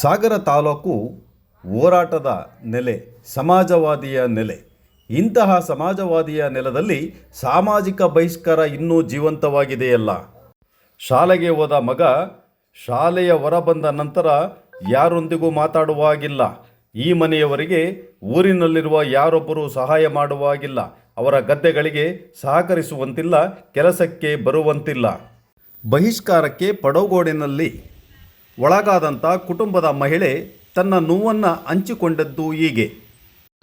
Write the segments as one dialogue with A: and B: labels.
A: ಸಾಗರ ತಾಲೂಕು ಹೋರಾಟದ ನೆಲೆ, ಸಮಾಜವಾದಿಯ ನೆಲೆ. ಇಂತಹ ಸಮಾಜವಾದಿಯ ನೆಲದಲ್ಲಿ ಸಾಮಾಜಿಕ ಬಹಿಷ್ಕಾರ ಇನ್ನೂ ಜೀವಂತವಾಗಿದೆಯಲ್ಲ? ಶಾಲೆಗೆ ಹೋದ ಮಗ ಶಾಲೆಯ ಹೊರ ಬಂದ ನಂತರ ಯಾರೊಂದಿಗೂ ಮಾತಾಡುವ ಹಾಗಿಲ್ಲ ಈ ಮನೆಯವರಿಗೆ ಊರಿನಲ್ಲಿರುವ ಯಾರೊಬ್ಬರು ಸಹಾಯ ಮಾಡುವ ಹಾಗಿಲ್ಲ ಅವರ ಗದ್ದೆಗಳಿಗೆ ಸಹಕರಿಸುವಂತಿಲ್ಲ, ಕೆಲಸಕ್ಕೆ ಬರುವಂತಿಲ್ಲ. ಬಹಿಷ್ಕಾರಕ್ಕೆ ಪಡಗೋಡಿನಲ್ಲಿ ಒಳಗಾದಂಥ ಕುಟುಂಬದ ಮಹಿಳೆ ತನ್ನ ನೋವನ್ನು ಹಂಚಿಕೊಂಡದ್ದು ಹೀಗೆ.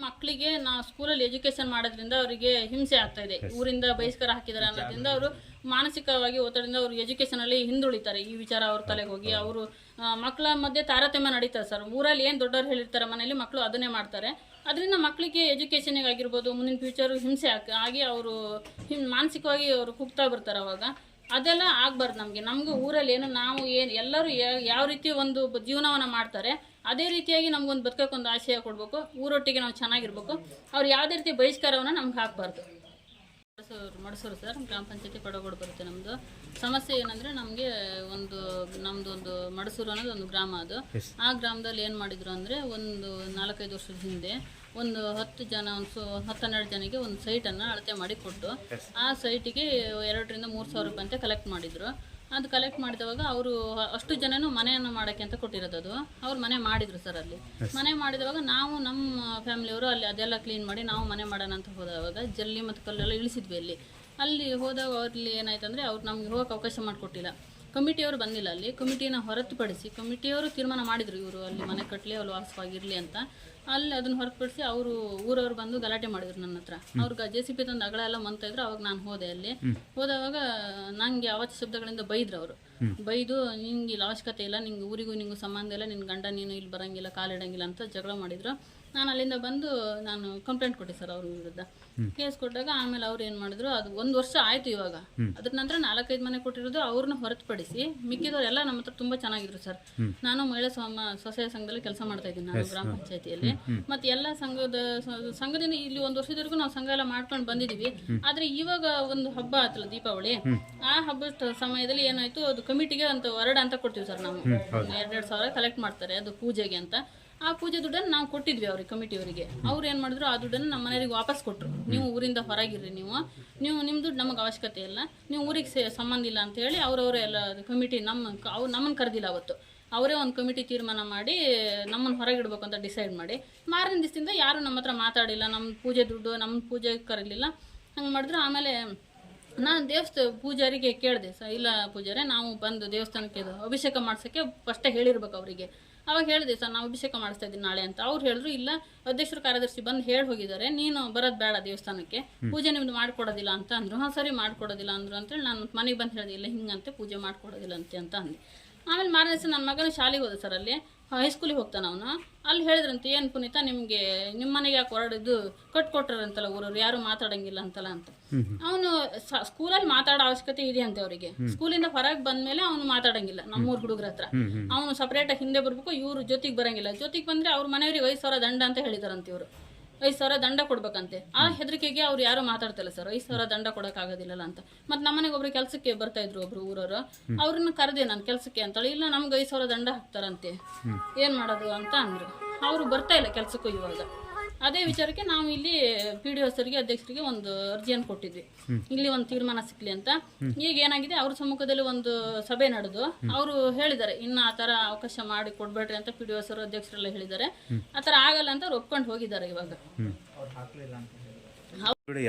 B: ಮಕ್ಕಳಿಗೆ ನಾ ಸ್ಕೂಲಲ್ಲಿ ಎಜುಕೇಶನ್ ಮಾಡೋದ್ರಿಂದ ಅವರಿಗೆ ಹಿಂಸೆ ಆಗ್ತಾ ಇದೆ. ಊರಿಂದ ಬಹಿಷ್ಕಾರ ಹಾಕಿದ್ದಾರೆ ಅನ್ನೋದ್ರಿಂದ ಅವರು ಮಾನಸಿಕವಾಗಿ ಒತ್ತಡದಿಂದ ಅವರು ಎಜುಕೇಶನ್ ಅಲ್ಲಿ ಹಿಂದುಳಿತಾರೆ. ಈ ವಿಚಾರ ಅವ್ರ ತಲೆಗೆ ಹೋಗಿ ಅವರು ಮಕ್ಕಳ ಮಧ್ಯೆ ತಾರತಮ್ಯ ನಡೀತಾರೆ ಸರ್. ಊರಲ್ಲಿ ಏನು ದೊಡ್ಡವ್ರು ಹೇಳಿರ್ತಾರೆ ಮನೇಲಿ ಮಕ್ಕಳು ಅದನ್ನೇ ಮಾಡ್ತಾರೆ. ಅದರಿಂದ ಮಕ್ಕಳಿಗೆ ಎಜುಕೇಷನಿಗೆ ಆಗಿರ್ಬೋದು ಮುಂದಿನ ಫ್ಯೂಚರ್ ಹಿಂಸೆ ಆಗ ಆಗಿ ಅವರು ಹಿಂ ಮಾನಸಿಕವಾಗಿ ಅವರು ಕುಗ್ತಾ ಬರ್ತಾರೆ ಅವಾಗ. ಅದೆಲ್ಲ ಆಗ್ಬಾರ್ದು ನಮಗೆ. ನಮಗೂ ಊರಲ್ಲಿ ಏನು ನಾವು ಏನು ಎಲ್ಲರೂ ಯಾವ ರೀತಿ ಒಂದು ಜೀವನವನ್ನ ಮಾಡ್ತಾರೆ ಅದೇ ರೀತಿಯಾಗಿ ನಮ್ಗೊಂದು ಬದುಕೋಕ್ಕೊಂದು ಆಶಯ ಕೊಡಬೇಕು ಊರೊಟ್ಟಿಗೆ ನಾವು ಚೆನ್ನಾಗಿರ್ಬೇಕು. ಅವ್ರು ಯಾವುದೇ ರೀತಿ ಬಹಿಷ್ಕಾರವನ್ನು ನಮ್ಗೆ ಹಾಕಬಾರ್ದು. ಮಡಸೂರು ಮಡಸೂರು ಸರ್ ಗ್ರಾಮ ಪಂಚಾಯತಿ ಪಡಗೋಡು ಬರುತ್ತೆ ನಮ್ಮದು ಸಮಸ್ಯೆ ಏನಂದರೆ ನಮಗೆ ಒಂದು ನಮ್ಮದು ಒಂದು ಮಡಸೂರು ಅನ್ನೋದು ಒಂದು ಗ್ರಾಮ ಅದು. ಆ ಗ್ರಾಮದಲ್ಲಿ ಏನು ಮಾಡಿದ್ರು ಅಂದರೆ ಒಂದು ನಾಲ್ಕೈದು ವರ್ಷದ ಹಿಂದೆ ಒಂದು ಹತ್ತು ಜನ ಒಂದು ಸೊ ಹತ್ತು ಹನ್ನೆರಡು ಜನಕ್ಕೆ ಒಂದು ಸೈಟನ್ನು ಅಳತೆ ಮಾಡಿ ಕೊಟ್ಟು ಆ ಸೈಟಿಗೆ ಎರಡರಿಂದ ಮೂರು ಸಾವಿರ ರೂಪಾಯಿ ಅಂತ ಕಲೆಕ್ಟ್ ಮಾಡಿದರು. ಅದು ಕಲೆಕ್ಟ್ ಮಾಡಿದವಾಗ ಅವರು ಅಷ್ಟು ಜನನು ಮನೆಯನ್ನು ಮಾಡೋಕ್ಕೆ ಅಂತ ಕೊಟ್ಟಿರೋದು ಅದು. ಅವ್ರು ಮನೆ ಮಾಡಿದರು ಸರ್ ಅಲ್ಲಿ. ಮನೆ ಮಾಡಿದವಾಗ ನಾವು ನಮ್ಮ ಫ್ಯಾಮಿಲಿಯವರು ಅಲ್ಲಿ ಅದೆಲ್ಲ ಕ್ಲೀನ್ ಮಾಡಿ ನಾವು ಮನೆ ಮಾಡೋಣ ಅಂತ ಹೋದಾಗ ಜಲ್ಲಿ ಮತ್ತು ಕಲ್ಲೆಲ್ಲ ಇಳಿಸಿದ್ವಿ ಅಲ್ಲಿ. ಅಲ್ಲಿ ಹೋದಾಗ ಅಲ್ಲಿ ಏನಾಯ್ತು ಅಂದರೆ ಅವ್ರು ನಮಗೆ ಹೋಗೋಕೆ ಅವಕಾಶ ಮಾಡಿಕೊಟ್ಟಿಲ್ಲ. ಕಮಿಟಿಯವರು ಬಂದಿಲ್ಲ ಅಲ್ಲಿ. ಕಮಿಟಿನ ಹೊರತುಪಡಿಸಿ ಕಮಿಟಿಯವರು ತೀರ್ಮಾನ ಮಾಡಿದರು ಇವರು. ಅಲ್ಲಿ ಮನೆ ಕಟ್ಟಲಿ ಅಲ್ಲಿ ವಾಸವಾಗಿರಲಿ ಅಂತ. ಅಲ್ಲಿ ಅದನ್ನು ಹೊರತುಪಡಿಸಿ ಅವರು ಊರವ್ರು ಬಂದು ಗಲಾಟೆ ಮಾಡಿದ್ರು ನನ್ನ ಹತ್ರ. ಅವ್ರಿಗೆ ಜೆ ಸಿ ಪಿ ತಂದು ಅಗಳ ಎಲ್ಲ ಮಂತ ಇದ್ರು. ಅವಾಗ ನಾನು ಹೋದೆ ಅಲ್ಲಿ. ಹೋದವಾಗ ನಂಗೆ ಅವತ್ತು ಶಬ್ದಗಳಿಂದ ಬೈದ್ರು ಅವರು. ಬೈದು ನಿಂಗೆ ಇಲ್ಲಿ ಅವಶ್ಯಕತೆ ಇಲ್ಲ. ನಿಂಗೆ ಊರಿಗೂ ನಿಂಗೂ ಸಂಬಂಧ ಇಲ್ಲ. ನಿನ್ನ ಗಂಡ ನೀನು ಇಲ್ಲಿ ಬರಂಗಿಲ್ಲ ಕಾಲಿಡಂಗಿಲ್ಲ ಅಂತ ಜಗಳ ಮಾಡಿದ್ರು. ನಾನು ಅಲ್ಲಿಂದ ಬಂದು ನಾನು ಕಂಪ್ಲೇಂಟ್ ಕೊಟ್ಟೆ ಸರ್ ಅವ್ರ ವಿರುದ್ಧ. ಕೇಸ್ ಕೊಟ್ಟಾಗ ಆಮೇಲೆ ಅವ್ರು ಏನು ಮಾಡಿದ್ರು ಅದು ಒಂದು ವರ್ಷ ಆಯ್ತು ಇವಾಗ. ಅದ್ರ ನಂತರ ನಾಲ್ಕೈದು ಮನೆ ಕೊಟ್ಟಿರೋದು ಅವ್ರನ್ನ ಹೊರತುಪಡಿಸಿ ಮಿಕ್ಕಿದವರೆಲ್ಲ ನಮ್ಮ ಹತ್ರ ತುಂಬಾ ಚೆನ್ನಾಗಿದ್ರು ಸರ್ ನಾನು ಮಹಿಳಾ ಸ್ವಾಮ ಸ್ವಸಹಾಯ ಸಂಘದಲ್ಲಿ ಕೆಲಸ ಮಾಡ್ತಾ ಇದ್ದೀನಿ ನಾನು ಗ್ರಾಮ ಪಂಚಾಯತಿಯಲ್ಲಿ. ಮತ್ತೆ ಎಲ್ಲ ಸಂಘದ ಸಂಘದಿಂದ ಇಲ್ಲಿ ಒಂದು ವರ್ಷದವರೆಗೂ ನಾವು ಸಂಘ ಎಲ್ಲ ಮಾಡ್ಕೊಂಡು ಬಂದಿದೀವಿ. ಆದ್ರೆ ಇವಾಗ ಒಂದು ಹಬ್ಬ ಆತಲ್ಲ ದೀಪಾವಳಿ. ಆ ಹಬ್ಬದ ಸಮಯದಲ್ಲಿ ಏನಾಯ್ತು ಅದು ಕಮಿಟಿಗೆ ಅಂತ ಹೊರಡ ಅಂತ ಕೊಡ್ತೀವಿ ಸರ್ ನಾವು. ಎರಡೆರಡು ಸಾವಿರ ಕಲೆಕ್ಟ್ ಮಾಡ್ತಾರೆ ಅದು ಪೂಜೆಗೆ ಅಂತ. ಆ ಪೂಜೆ ದುಡ್ಡನ್ನು ನಾವು ಕೊಟ್ಟಿದ್ವಿ ಅವ್ರಿಗೆ ಕಮಿಟಿಯವರಿಗೆ ಅವ್ರು ಏನು ಮಾಡಿದ್ರು, ಆ ದುಡ್ಡನ್ನು ನಮ್ಮ ಮನೆಯವರಿಗೆ ವಾಪಸ್ ಕೊಟ್ಟರು ನೀವು ಊರಿಂದ ಹೊರಗಿರ್ರಿ ನೀವು. ನೀವು ನಿಮ್ಮ ದುಡ್ಡು ನಮಗೆ ಅವಶ್ಯಕತೆ ಇಲ್ಲ. ನೀವು ಊರಿಗೆ ಸೇ, ಸಂಬಂಧ ಇಲ್ಲ ಅಂತ ಹೇಳಿ ಅವರವರೇ ಎಲ್ಲ ಕಮಿಟಿ ನಮ್ಮ, ಅವ್ರು ನಮ್ಮನ್ನು ಕರೆದಿಲ್ಲ ಅವತ್ತು. ಅವರೇ ಒಂದು ಕಮಿಟಿ ತೀರ್ಮಾನ ಮಾಡಿ ನಮ್ಮನ್ನು ಹೊರಗಿಡ್ಬೇಕು ಅಂತ ಡಿಸೈಡ್ ಮಾಡಿ. ಮಾರನೇ ದಿವಸದಿಂದ ಯಾರು ನಮ್ಮ ಹತ್ರ ಮಾತಾಡಿಲ್ಲ ನಮ್ಮ ಪೂಜೆ ದುಡ್ಡು ನಮ್ಮ ಪೂಜೆ ಕರೀಲಿಲ್ಲ ಹಂಗೆ ಮಾಡಿದ್ರು. ಆಮೇಲೆ ನಾನು ದೇವಸ್ಥ, ಪೂಜಾರಿಗೆ ಕೇಳಿದೆ, ಸ, ಇಲ್ಲ ಪೂಜಾರೆ, ನಾವು ಬಂದು ದೇವಸ್ಥಾನಕ್ಕೆ ಅಭಿಷೇಕ ಮಾಡ್ಸೋಕ್ಕೆ ಫಸ್ಟೇ ಹೇಳಿರ್ಬೇಕು ಅವರಿಗೆ. ಅವಾಗ ಹೇಳಿದೆ, ಸರ್, ನಾವು ಅಭಿಷೇಕ ಮಾಡಿಸ್ತಾ ಇದ್ದೀನಿ ನಾಳೆ ಅಂತ. ಅವ್ರು ಹೇಳಿದ್ರು, ಇಲ್ಲ, ಅಧ್ಯಕ್ಷರು ಕಾರ್ಯದರ್ಶಿ ಬಂದು ಹೇಳಿ ಹೋಗಿದ್ದಾರೆ. ನೀನು ಬರೋದು ಬೇಡ ದೇವಸ್ಥಾನಕ್ಕೆ. ಪೂಜೆ ನಿಮ್ದು ಮಾಡ್ಕೊಡೋದಿಲ್ಲ ಅಂತ ಅಂದ್ರು. ಹಾಂ, ಸರಿ, ಮಾಡ್ಕೊಡೋದಿಲ್ಲ ಅಂದ್ರು ಅಂತೇಳಿ ನಾನು ಮನೆಗೆ ಬಂದು ಹೇಳಿದೆ, ಇಲ್ಲ, ಹಿಂಗಂತೆ ಪೂಜೆ ಮಾಡ್ಕೊಡೋದಿಲ್ಲ ಅಂತೆ ಅಂತ ಅಂದೆ. ಆಮೇಲೆ ಮಾರನೇ ದಿವಸ ನನ್ನ ಮಗನ ಶಾಲೆಗೆ ಹೋದ ಸರ್ ಅಲ್ಲಿ. ಹೈಸ್ಕೂಲಿಗೆ ಹೋಗ್ತಾನೆ ಅವನು. ಅಲ್ಲಿ ಹೇಳಿದ್ರಂತೆ ಏನು ಪುನೀತ ನಿಮಗೆ ನಿಮ್ಮ ಮನೆಗೆ ಯಾಕೆ ಹೊರಡಿದ್ದು? ಕಟ್ಕೊಟ್ರಂತಲ್ಲ ಊರವ್ರು ಯಾರು ಮಾತಾಡಂಗಿಲ್ಲ ಅಂತಲ್ಲ ಅಂತ. ಅವನು ಸ್ಕೂಲಲ್ಲಿ ಮಾತಾಡೋ ಅವಶ್ಯಕತೆ ಇದೆ ಅಂತೆ ಅವರಿಗೆ. ಸ್ಕೂಲಿಂದ ಹೊರಗೆ ಬಂದ್ಮೇಲೆ ಅವನು ಮಾತಾಡಂಗಿಲ್ಲ ನಮ್ಮೂರ್ ಹುಡುಗರ ಹತ್ರ. ಅವನು ಸಪ್ರೇಟಾಗಿ ಹಿಂದೆ ಬರ್ಬೇಕು ಇವ್ರ ಜೊತೆಗೆ ಬರಂಗಿಲ್ಲ. ಜೊತೆಗೆ ಬಂದ್ರೆ ಅವ್ರ ಮನೆಯವ್ರಿಗೆ ಐದು ಸಾವಿರ ದಂಡ ಅಂತ ಹೇಳಿದಾರಂತೆ ಇವರು. ಐದು ಸಾವಿರ ದಂಡ ಕೊಡ್ಬೇಕಂತೆ. ಆ ಹೆದರಿಕೆಗೆ ಅವ್ರು ಯಾರು ಮಾತಾಡ್ತಿಲ್ಲ ಸರ್. ಐದು ಸಾವಿರ ದಂಡ ಕೊಡೋಕ್ಕಾಗೋದಿಲ್ಲಲ್ಲ ಅಂತ. ಮತ್ತೆ ನಮ್ಮನೆಗೆ ಒಬ್ರು ಕೆಲಸಕ್ಕೆ ಬರ್ತಾ ಇದ್ರು ಒಬ್ರು ಊರವರು. ಅವ್ರನ್ನ ಕರೆದೆ ನಾನು ಕೆಲಸಕ್ಕೆ ಅಂತೇಳಿ ಇಲ್ಲ ನಮ್ಗೆ ಐದು ಸಾವಿರ ದಂಡ ಹಾಕ್ತಾರಂತೆ. ಏನ್ ಮಾಡೋದು ಅಂತ ಅಂದ್ರು. ಅವರು ಬರ್ತಾ ಇಲ್ಲ ಕೆಲ್ಸಕ್ಕೂ ಇವಾಗ. ಅದೇ ವಿಚಾರಕ್ಕೆ ನಾವು ಇಲ್ಲಿ ಪಿ ಡಿ ಸರಿಗೆ ಅಧ್ಯಕ್ಷರಿಗೆ ಒಂದು ಅರ್ಜಿಯನ್ನು ಕೊಟ್ಟಿದ್ವಿ. ಇಲ್ಲಿ ಒಂದು ತೀರ್ಮಾನ ಸಿಕ್ಲಿ ಅಂತ. ಈಗ ಏನಾಗಿದೆ ಅವ್ರ ಸಮ್ಮುಖದಲ್ಲಿ ಒಂದು ಸಭೆ ನಡೆದು ಅವರು ಹೇಳಿದ್ದಾರೆ ಇನ್ನು ಆ ಥರ ಅವಕಾಶ ಮಾಡಿ ಕೊಡ್ಬೇಡ್ರಿ ಅಂತ ಪಿ ಡಿ ಸರ್ ಅಧ್ಯಕ್ಷರೆಲ್ಲ ಹೇಳಿದ್ದಾರೆ. ಆ ಥರ ಆಗಲ್ಲ ಅಂತ ಅವ್ರು ಒಪ್ಕೊಂಡು ಹೋಗಿದ್ದಾರೆ ಇವಾಗ.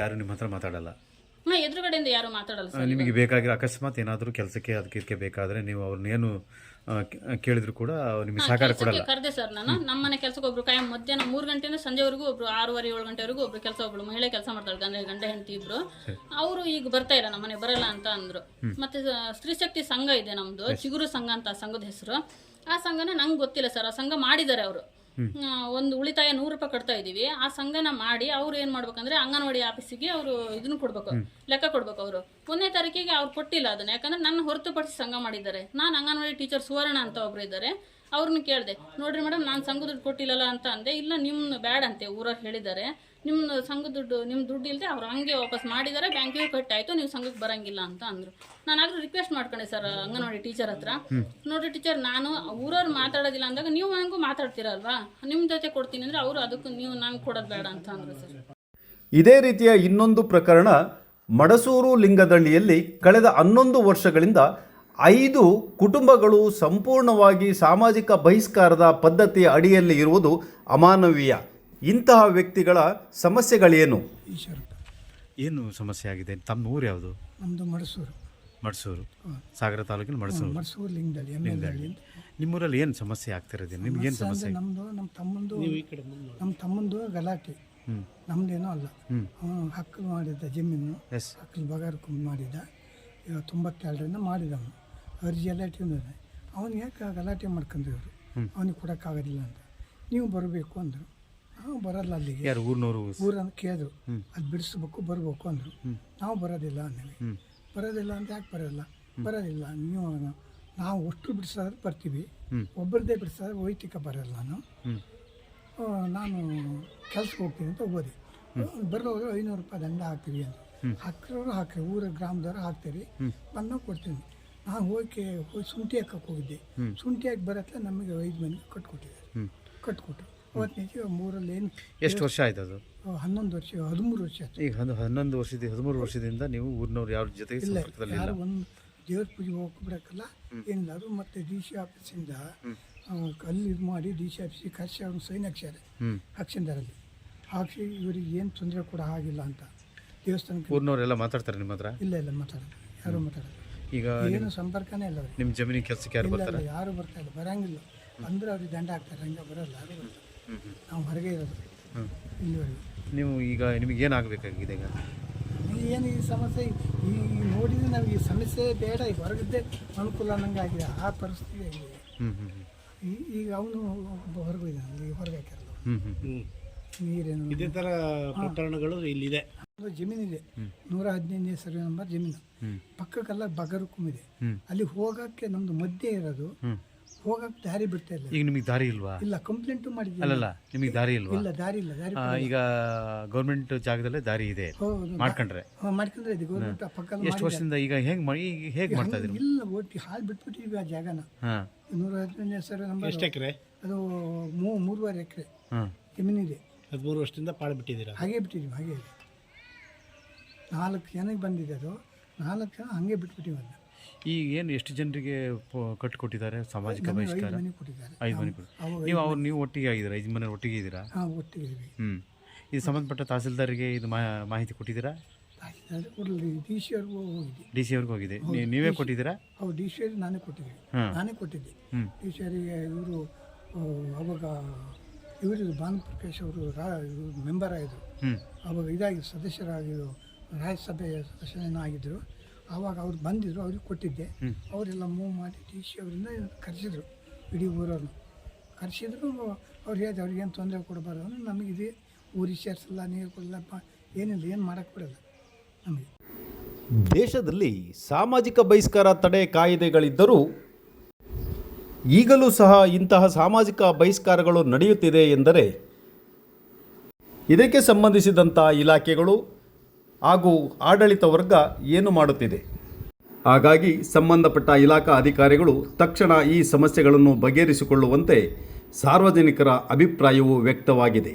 C: ಯಾರು ನಿಮ್ಮ ಹತ್ರ ಮಾತಾಡಲ್ಲ?
B: ಹಾ ಎದುರುಗಡೆಯಿಂದ ಯಾರು ಮಾತಾಡಲ್ಲ ಸರ್
C: ನಿಮಗೆ ಬೇಕಾಗಿರೋ ಅಕಸ್ಮಾತ್ ಏನಾದರೂ ಕೆಲಸಕ್ಕೆ ಅದಕ್ಕೆ ಬೇಕಾದ್ರೆ ಬೇಕಾದರೆ ನೀವು ಅವ್ರನ್ನೇನು ಕೇಳಿದ್ರು ಕೂಡ ಅವ್ರು ನಿಮಗೆ ಸಹಕಾರ ಕೊಡಲ್ಲ.
B: ಕರೆದೆ ಸರ್ ನಾನು. ನಮ್ಮನೆ ಕೆಲಸಕ್ಕೆ ಒಬ್ರು ಕಾಯಂ ಮಧ್ಯಾಹ್ನ ಮೂರು ಗಂಟೆಯಿಂದ ಸಂಜೆವರೆಗೂ ಒಬ್ರು ಆರೂವರೆ ಏಳು ಗಂಟೆವರೆಗೂ ಒಬ್ರು ಕೆಲಸ ಒಬ್ಳು ಮಹಿಳೆ ಕೆಲಸ ಮಾಡ್ತಾಳೆ ಗಂಡ ಗಂಡ ಹೆಂಡತಿ ಇಬ್ರು. ಅವರು ಈಗ ಬರ್ತಾ ಇಲ್ಲ ನಮ್ಮನೆ ಬರಲ್ಲ ಅಂತ ಅಂದ್ರು. ಮತ್ತೆ ಸ- ಸ್ತ್ರೀ ಶಕ್ತಿ ಸಂಘ ಇದೆ ನಮ್ದು ಚಿಗುರು ಸಂಘ ಅಂತ ಆ ಸಂಘದ ಹೆಸರು. ಆ ಸಂಘನ ನಂಗೆ ಗೊತ್ತಿಲ್ಲ ಸರ್ ಆ ಸಂಘ ಮಾಡಿದ್ದಾರೆ ಅವರು. ಒಂದು ಉಳಿತಾಯ ನೂರು ರೂಪಾಯಿ ಕಟ್ತಾ ಇದ್ದೀವಿ. ಆ ಸಂಘನ ಮಾಡಿ ಅವ್ರು ಏನ್ ಮಾಡ್ಬೇಕಂದ್ರೆ ಅಂಗನವಾಡಿ ಆಫೀಸಿಗೆ ಅವರು ಇದನ್ನು ಕೊಡ್ಬೇಕು. ಲೆಕ್ಕ ಕೊಡ್ಬೇಕು ಅವರು. ಒಂದನೇ ತಾರೀಕಿಗೆ ಅವ್ರು ಕೊಟ್ಟಿಲ್ಲ ಅದನ್ನ. ಯಾಕಂದ್ರೆ ನನ್ನ ಹೊರತುಪಡಿಸಿ ಸಂಘ ಮಾಡಿದ್ದಾರೆ. ನಾನು ಅಂಗನವಾಡಿ ಟೀಚರ್ ಸುವರ್ಣ ಅಂತ ಒಬ್ರು ಇದ್ದಾರೆ. ಅವ್ರನ್ನ ಕೇಳಿದೆ ನೋಡ್ರಿ ಮೇಡಮ್ ನಾನು ಸಂಘ ದುಡ್ಡು ಕೊಟ್ಟಿಲ್ಲಲ್ಲ ಅಂತ ಅಂದೆ. ಇಲ್ಲ ನಿಮ್ಮ ಬ್ಯಾಡ್ ಅಂತೆ ಊರವ್ರು ಹೇಳಿದ್ದಾರೆ. ನಿಮ್ಮ ಸಂಘ ದುಡ್ಡು ನಿಮ್ಮ ದುಡ್ಡು ಇಲ್ಲದೆ ಅವ್ರು ಹಂಗೆ ವಾಪಸ್ ಮಾಡಿದ್ದಾರೆ ಬ್ಯಾಂಕಿಗೆ ಕಟ್ಟಾಯಿತು ನೀವು ಸಂಘಕ್ಕೆ ಬರಂಗಿಲ್ಲ ಅಂತ ಅಂದರು. ನಾನಾದರೂ ರಿಕ್ವೆಸ್ಟ್ ಮಾಡ್ಕೊಂಡೆ ಸರ್ ಅಂಗನವಾಡಿ ಟೀಚರ್ ಹತ್ರ. ನೋಡಿ ಟೀಚರ್ ನಾನು ಊರವ್ರು ಮಾತಾಡೋದಿಲ್ಲ ಅಂದಾಗ ನೀವು ನನಗೂ ಮಾತಾಡ್ತೀರಲ್ವಾ? ನಿಮ್ಮ ಜೊತೆ ಕೊಡ್ತೀನಿ ಅಂದರೆ ಅವರು ಅದಕ್ಕೂ ನೀವು ನಂಗೆ ಕೊಡೋದು ಬೇಡ ಅಂತ ಅಂದರು ಸರ್.
A: ಇದೇ ರೀತಿಯ ಇನ್ನೊಂದು ಪ್ರಕರಣ ಮಡಸೂರು ಲಿಂಗದಳ್ಳಿಯಲ್ಲಿ ಕಳೆದ ಹನ್ನೊಂದು ವರ್ಷಗಳಿಂದ ಐದು ಕುಟುಂಬಗಳು ಸಂಪೂರ್ಣವಾಗಿ ಸಾಮಾಜಿಕ ಬಹಿಷ್ಕಾರದ ಪದ್ಧತಿಯ ಅಡಿಯಲ್ಲಿ ಇರುವುದು ಅಮಾನವೀಯ. ಇಂತಹ ವ್ಯಕ್ತಿಗಳ ಸಮಸ್ಯೆಗಳೇನು?
D: ಈಶ್ವರಪ್ಪ.
C: ಏನು ಸಮಸ್ಯೆ ಆಗಿದೆ? ತಮ್ಮ ಊರು ಯಾವುದು?
D: ನಮ್ಮದು ಮಡಸೂರು.
C: ಮಡ್ಸೂರು. ಸಾಗರ ತಾಲೂಕಿನ ಮಡಸೂರು.
D: ಮಡಸೂರು ಲಿಂಗದಲ್ಲಿ ಎಂ ಎಲ್ ಹಳ್ಳಿ.
C: ನಿಮ್ಮೂರಲ್ಲಿ ಏನು ಸಮಸ್ಯೆ ಆಗ್ತಿರೋದು ನಿಮ್ಗೆ ಏನು ಸಮಸ್ಯೆ?
D: ನಮ್ಮದು ನಮ್ಮ ತಮ್ಮಂದು ನಮ್ಮ ತಮ್ಮಂದು ಗಲಾಟೆ. ನಮ್ಮದೇನೋ ಅಲ್ಲ. ಅವನು ಹಕ್ಕಲು ಮಾಡಿದ್ದ ಜಮೀನು
C: ಎಸ್.
D: ಹಕ್ಕಲು ಬಗಾರ ಮಾಡಿದ್ದ. ಈಗ ತೊಂಬತ್ತೆರಡರಿಂದ ಮಾಡಿದ ಅವನು ಅರ್ಜಿ ಎಲ್ಲ ಇಟ್ಕೊಂಡಿದ್ದಾನೆ ಅವನು ಯಾಕೆ ಗಲಾಟೆ ಮಾಡ್ಕೊಂಡಿದ್ರು ಅವನಿಗೆ ಕೊಡೋಕ್ಕಾಗೋದಿಲ್ಲ ಅಂತ. ನೀವು ಬರಬೇಕು ಅಂದರು. ನಾವು ಬರಲ್ಲ ಅಲ್ಲಿಗೆ.
C: ಯಾರು ಊರಿನವರು
D: ಊರನ್ನು ಕೇಳಿದ್ರು. ಅದು ಬಿಡಿಸ್ಬೇಕು ಬರಬೇಕು ಅಂದರು. ನಾವು ಬರೋದಿಲ್ಲ ಅಂದ್ವಿ ಬರೋದಿಲ್ಲ ಅಂತ ಯಾಕೆ ಬರೋಲ್ಲ? ಬರೋದಿಲ್ಲ. ನೀವು ನಾವು ಅಷ್ಟು ಬಿಡಿಸಿದ್ರೆ ಬರ್ತೀವಿ. ಒಬ್ಬರದೇ ಬಿಡಿಸಿದ್ರೆ ವೈಯಕ್ತಿಕ ಬರಲ್ಲ ನಾನು. ನಾನು ಕೆಲ್ಸಕ್ಕೆ ಹೋಗ್ತೀನಿ ಅಂತ ಹೋಗೋದೆ ಬರೋವ್ರು ಐನೂರು ರೂಪಾಯಿ ದಂಡ ಹಾಕ್ತೀವಿ ಅಂತ ಹಾಕಿರೋರು ಹಾಕ್ರಿ ಊರ ಗ್ರಾಮದವ್ರು ಹಾಕ್ತೀರಿ. ಬಂದಾಗ ಕೊಡ್ತೀನಿ. ನಾನು ಹೋಗಿ ಹೋಗಿ ಶುಂಠಿ ಹಾಕಕ್ಕೆ ಹೋಗಿದ್ದೆ. ಶುಂಠಿ ಹಾಕಿ ಬರತ್ತಲ್ಲ ನಮಗೆ ಐದು ಮಂದಿ ಕಟ್ಕೊಟ್ಟಿದ್ದಾರೆ. ಕಟ್ಕೊಟ್ರು. ಅವತ್ತಿನ ಮೂರಲ್ಲಿ ಏನು?
C: ಎಷ್ಟು ವರ್ಷ ಆಯ್ತು ಅದು?
D: ಹನ್ನೊಂದು ವರ್ಷ ಹದಿಮೂರು ವರ್ಷ ಆಯ್ತು.
C: ಈಗ ಹನ್ನೊ ಹನ್ನೊಂದು ವರ್ಷದ ಹದಿಮೂರು ವರ್ಷದಿಂದ ನೀವು ಊರಿನವ್ರು ಯಾರ ಜೊತೆ
D: ಇಲ್ಲ
C: ಸಂಪರ್ಕದಲ್ಲಿ
D: ಯಾರು ಒಂದು ದೇವ್ರ ಪೂಜೆ ಹೋಗ್ಬಿಡಕ್ಕಲ್ಲ ಏನಿಲ್ಲ ಅದು ಮತ್ತೆ ಡಿ ಸಿ ಆಫೀಸಿಂದ ಅಲ್ಲಿ ಇದು ಮಾಡಿ ಡಿ ಸಿ ಆಫೀಸಿಗೆ ಕರ್ಸಿ ಅವ್ನು ಸೈನ್ ಹಾಕ್ಸ್ಯಾರೆ. ಹಾಕ್ಸಿಂದರಲ್ಲಿ ಹಾಕ್ಸಿ ಇವರಿಗೆ ಏನು ತೊಂದರೆ ಕೂಡ ಆಗಿಲ್ಲ ಅಂತ ದೇವಸ್ಥಾನಕ್ಕೆ.
C: ಊರಿನವರೆಲ್ಲ ಮಾತಾಡ್ತಾರೆ ನಿಮ್ಮ ಹತ್ರ?
D: ಇಲ್ಲ ಇಲ್ಲ ಮಾತಾಡೋದು ಯಾರು ಮಾತಾಡೋದು
C: ಈಗ
D: ಏನು ಸಂಪರ್ಕನೇ ಇಲ್ಲ
C: ನಿಮ್ಮ ಜಮೀನಿಗೆ ಕೆಲಸಕ್ಕೆ ಯಾರು
D: ಇಲ್ಲ
C: ಬರ್ತಾರೆ?
D: ಇಲ್ಲ ಯಾರು ಬರ್ತಾ ಇಲ್ಲ ಬರಂಗಿಲ್ಲ. ಅಂದ್ರೆ ಅವ್ರಿಗೆ ದಂಡ ಹಾಕ್ತಾರೆ ಹಂಗೆ ಬರಲ್ಲ ಯಾರು ಬರಲ್ಲ ನಾವು ಹೊರಗೆ ಇರೋದು. ಇಲ್ಲಿವರೆಗೆ.
C: ನೀವು ಈಗ ನಿಮಗೆ ಏನಾಗಬೇಕಾಗಿದೆ ಈಗ?
D: ಏನು ಈ ಸಮಸ್ಯೆ ಈ ನೋಡಿದ್ರೆ ನಾವು ಈ ಸಮಸ್ಯೆ ಬೇಡ ಈಗ ಹೊರಗಿದ್ದೆ ಅನುಕೂಲ ಅನ್ನಂಗೆ ಆಗಿದೆ. ಆ ಪರಿಸ್ಥಿತಿ ಆಗಿದೆ.
C: ಹ್ಞೂ ಹ್ಞೂ
D: ಈ- ಈಗ ಅವನು ಒಬ್ಬ ಹೊರಗೆ ಹೋಗಿದ್ದಾನೆ ಈಗ ಹೊರಗೆ ಹಾಕಿರಲ್ಲ ನೀರೇನು?
E: ಇದೇ ಥರ ಪ್ರಕರಣಗಳು ಇಲ್ಲಿದೆ.
D: ಒಂದು ಜಮೀನಿದೆ. ನೂರ ಹದಿನೈದನೇ ಸರ್ವೆ ನಂಬರ್ ಜಮೀನು. ಪಕ್ಕಕ್ಕೆಲ್ಲ ಬಗರುಕುಮಿದೆ
C: ಹ್ಮ್.
D: ಅಲ್ಲಿ ಹೋಗಕ್ಕೆ ನಮ್ದು ಮಧ್ಯೆ ಇರೋದು.
C: ಹ್ಞೂ
D: ಹೋಗಕ್ಕೆ ದಾರಿ ಬಿಡ್ತಾ ಇಲ್ಲ.
C: ಈಗ ನಿಮಗೆ ದಾರಿ ಇಲ್ವಾ?
D: ಇಲ್ಲ ಕಂಪ್ಲೇಂಟು ಮಾಡಿದ್ದೀನಿ.
C: ಅಲ್ಲಲ್ಲ ನಿಮಗೆ ದಾರಿ ಇಲ್ವಾ?
D: ಇಲ್ಲ ದಾರಿ ಇಲ್ಲ ದಾರಿ
C: ಆ, ಈಗ ಗೌರ್ಮೆಂಟ್ ಜಾಗದಲ್ಲೇ ದಾರಿ ಇದೆ.
D: ಹೌದು
C: ಮಾಡ್ಕೊಂಡ್ರೆ.
D: ಹಾ, ಮಾಡ್ಕೊಂಡ್ರೆ ಇದು. ಗೌರ್ಮೆಂಟ್ ಪಕ್ಕ
C: ಎಷ್ಟು ವರ್ಷದಿಂದ ಈಗ ಹೆಂಗೆ ಮಾಡಿ ಈಗ ಹೇಗೆ ಮಾಡ್ತಾ ಇದ್ದೀರಿ?
D: ಇಲ್ಲ ಒಟ್ಟು ಹಾಲು ಬಿಟ್ಬಿಟ್ಟಿದ್ವಿ ಆ ಜಾಗನ.
C: ಹಾಂ.
D: ನೂರ ಹದಿನೈದನೇ ಸರ್ವೆ ನಂಬರ್
E: ಎಷ್ಟು ಎಕರೆ?
D: ಅದು ಮೂ ಮೂರುವರೆ ಎಕರೆ.
C: ಹಾಂ.
D: ಜಮೀನಿದೆ.
E: ಹದಿಮೂರು ವರ್ಷದಿಂದ ಪಾಳು ಬಿಟ್ಟಿದ್ದೀರಾ?
D: ಹಾಗೆ ಬಿಟ್ಟಿದ್ದೀವಿ ಹಾಗೆ ಇದೆ. ನಾಲ್ಕು ಜನಕ್ಕೆ ಬಂದಿದೆ ಅದು. ನಾಲ್ಕು ಜನ ಹಾಗೆ ಬಿಟ್ಬಿಟ್ಟಿವಿ ಅದನ್ನ.
C: ಈಗ ಏನು ಎಷ್ಟು ಜನರಿಗೆ ಕಟ್ಟಿಕೊಟ್ಟಿದ್ದಾರೆ ಸಾಮಾಜಿಕ ಬಹಿಷ್ಕಾರ?
D: ಮನೆ ಕೊಟ್ಟಿದ್ದಾರೆ.
C: ಐದು ಮನೆ ನೀವು ಅವ್ರು ನೀವು ಒಟ್ಟಿಗೆ ಆಗಿದ್ದೀರಾ? ಐದು ಮನೆ ಒಟ್ಟಿಗೆ ಇದ್ದೀರಾ?
D: ಒಟ್ಟಿಗೆ ಇದ್ದೀವಿ.
C: ಹ್ಞೂ ಇದು ಸಂಬಂಧಪಟ್ಟ ತಹಸೀಲ್ದಾರಿಗೆ ಇದು ಮಾ- ಮಾಹಿತಿ ಕೊಟ್ಟಿದ್ದೀರಾ?
D: ತಹಸೀಲ್ದಾರ್ ಕೊಡಲಿ ಡಿ ಸಿ ಅವ್ರಿಗೂ ಹೋಗಿದ್ದೆ
C: ಡಿ ಸಿ ಅವ್ರಿಗೆ ಹೋಗಿದೆ. ನೀ- ನೀವೇ ಕೊಟ್ಟಿದ್ದೀರಾ?
D: ಅವ್ರು ಡಿ ಸಿ ಅವ್ರಿಗೆ ನಾನೇ ಕೊಟ್ಟಿದ್ದೆ
C: ಹಾಂ.
D: ನಾನೇ ಕೊಟ್ಟಿದ್ದೆ
C: ಹ್ಮ್.
D: ಡಿ ಸಿ ಅವರಿಗೆ ಇವರು ಅವಾಗ ಇವರು ಭಾನುಪ್ರಕಾಶ್ ಅವರು ರಾ ಮೆಂಬರ್ ಆಗಿದ್ರು.
C: ಹ್ಞೂ
D: ಅವಾಗ ಇದಾಗಿ ಸದಸ್ಯರಾಗಿದ್ದು ರಾಜ್ಯಸಭೆಯ ಸದಸ್ಯನ ಆಗಿದ್ದರು ಆವಾಗ ಅವ್ರು ಬಂದಿದ್ರು ಅವ್ರಿಗೆ ಕೊಟ್ಟಿದ್ದೆ. ಅವರೆಲ್ಲ ಮೂವ್ ಮಾಡಿ ಟಿ ಸಿ ಅವರಿಂದ ಕರೆಸಿದ್ರು ಇಡೀ ಊರವ್ರನ್ನ ಕರೆಸಿದ್ರು ಅವ್ರು ಹೇಳಿದೆ ಅವ್ರಿಗೇನು ತೊಂದರೆ ಕೊಡಬಾರ್ದು? ಅಂದ್ರೆ ನಮಗಿದೆ ಊರಿಗೆ ಸೇರಿಸಲ್ಲ ನೀರು ಕೊಡಲ್ಲಪ್ಪ ಏನಿಲ್ಲ ಏನು ಮಾಡೋಕ್ಕೆ ಬಿಡಲ್ಲ ನಮಗೆ.
A: ದೇಶದಲ್ಲಿ ಸಾಮಾಜಿಕ ಬಹಿಷ್ಕಾರ ತಡೆ ಕಾಯಿದೆಗಳಿದ್ದರೂ ಈಗಲೂ ಸಹ ಇಂತಹ ಸಾಮಾಜಿಕ ಬಹಿಷ್ಕಾರಗಳು ನಡೆಯುತ್ತಿದೆ ಎಂದರೆ ಇದಕ್ಕೆ ಸಂಬಂಧಿಸಿದಂಥ ಇಲಾಖೆಗಳು ಹಾಗೂ ಆಡಳಿತ ವರ್ಗ ಏನು ಮಾಡುತ್ತಿದೆ? ಹಾಗಾಗಿ ಸಂಬಂಧಪಟ್ಟ ಇಲಾಖಾ ಅಧಿಕಾರಿಗಳು ತಕ್ಷಣ ಈ ಸಮಸ್ಯೆಗಳನ್ನು ಬಗೆಹರಿಸಿಕೊಳ್ಳುವಂತೆ ಸಾರ್ವಜನಿಕರ ಅಭಿಪ್ರಾಯವು ವ್ಯಕ್ತವಾಗಿದೆ.